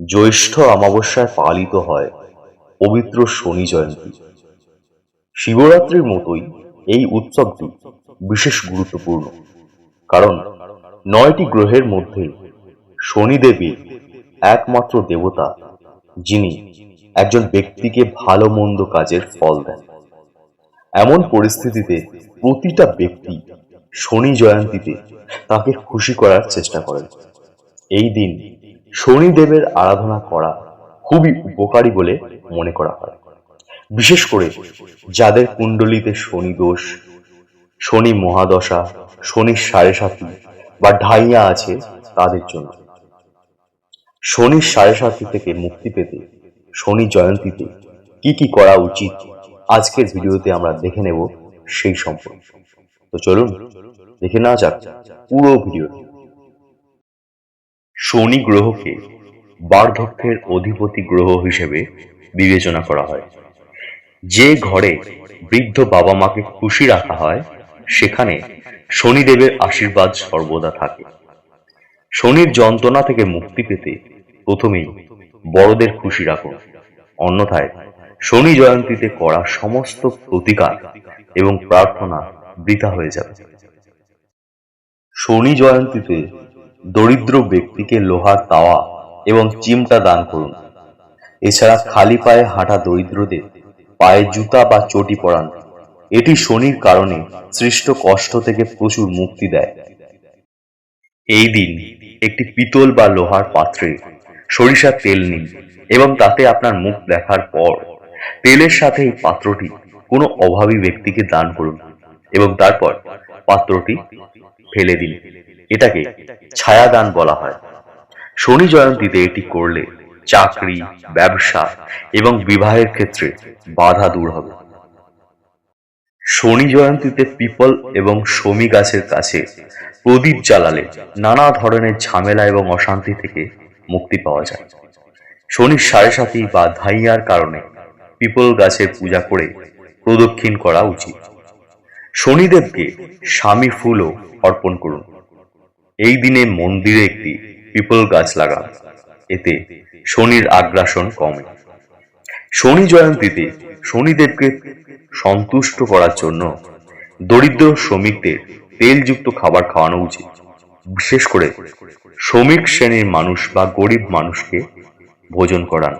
জ্যৈষ্ঠ অমাবস্যায় পালিত হয় পবিত্র শনি জয়ন্তী। শিবরাত্রির মতোই এই উৎসবটি বিশেষ গুরুত্বপূর্ণ, কারণ নয়টি গ্রহের মধ্যে শনিদেবী একমাত্র দেবতা, যিনি একজন ব্যক্তিকে ভালো মন্দ কাজের ফল দেন। এমন পরিস্থিতিতে প্রতিটা ব্যক্তি শনি জয়ন্তীতে তাকে খুশি করার চেষ্টা করেন। এই দিন শনিদেবের আরাধনা করা খুবই উপকারী বলে মনে করা হয়। বিশেষ করে যাদের কুণ্ডলিতে শনি দোষ, শনি মহাদশা শনির সাড়ে সাথী বা ঢাইয়া আছে তাদের জন্য। শনির সাড়ে সাথী থেকে মুক্তি পেতে, শনি জয়ন্তীতে কি কি করা উচিত আজকের ভিডিওতে আমরা দেখে নেব সেই সম্পর্কে। তো চলুন, দেখে নেওয়া যাক পুরো ভিডিওটি। শনি গ্রহকে বার্ধক্যের অধিপতি গ্রহ হিসেবে বিবেচনা করা হয়। যে ঘরে বৃদ্ধ বাবা মাকে খুশি রাখা হয়, সেখানে শনিদেবের আশীর্বাদ সর্বদা থাকে। শনির যন্ত্রণা থেকে মুক্তি পেতে প্রথমেই বড়দের খুশি রাখুন। অন্যথায় শনি জয়ন্তীতে করা সমস্ত প্রতিকার এবং প্রার্থনা বৃথা হয়ে যাবে। শনি জয়ন্তীতে দরিদ্র ব্যক্তিকে লোহার তাওয়া এবং চিমটা দান করুন। এছাড়া খালি পায়ে হাঁটা দরিদ্রদের পায়ে জুতা বা চটি পরান। এটি শনির কারণে সৃষ্ট কষ্ট থেকে প্রচুর মুক্তি দেয়। এই দিন একটি পিতল বা লোহার পাত্রে সরিষার তেল নিন এবং তাতে আপনার মুখ দেখার পর তেলের সাথে এই পাত্রটি কোনো অভাবী ব্যক্তিকে দান করুন এবং তারপর পাত্রটি ফেলে দিন। এটাকে ছায়াদান বলা হয়। শনি জয়ন্তীতে এটি করলে চাকরি, ব্যবসা এবং বিবাহের ক্ষেত্রে বাধা দূর হবে। শনি জয়ন্তীতে পিপল এবং শমী গাছের কাছে প্রদীপ জ্বালালে নানা ধরনের ঝামেলা এবং অশান্তি থেকে মুক্তি পাওয়া যায়। শনির সাড়ে সাথী বা ধাইয়ার কারণে পিপল গাছের পূজা করে প্রদক্ষিণ করা উচিত। শনিদেবকে স্বামী ফুলও অর্পণ করুন। এই দিনে মন্দিরে একটি পিপল গাছ লাগান। এতে শনির আগ্রাসন কমে। শনি জয়ন্তীতে শনিদেবকে সন্তুষ্ট করার জন্য দরিদ্র শ্রমিকদের তেলযুক্ত খাবার খাওয়ানো উচিত। বিশেষ করে শ্রমিক শ্রেণির মানুষ বা গরিব মানুষকে ভোজন করান।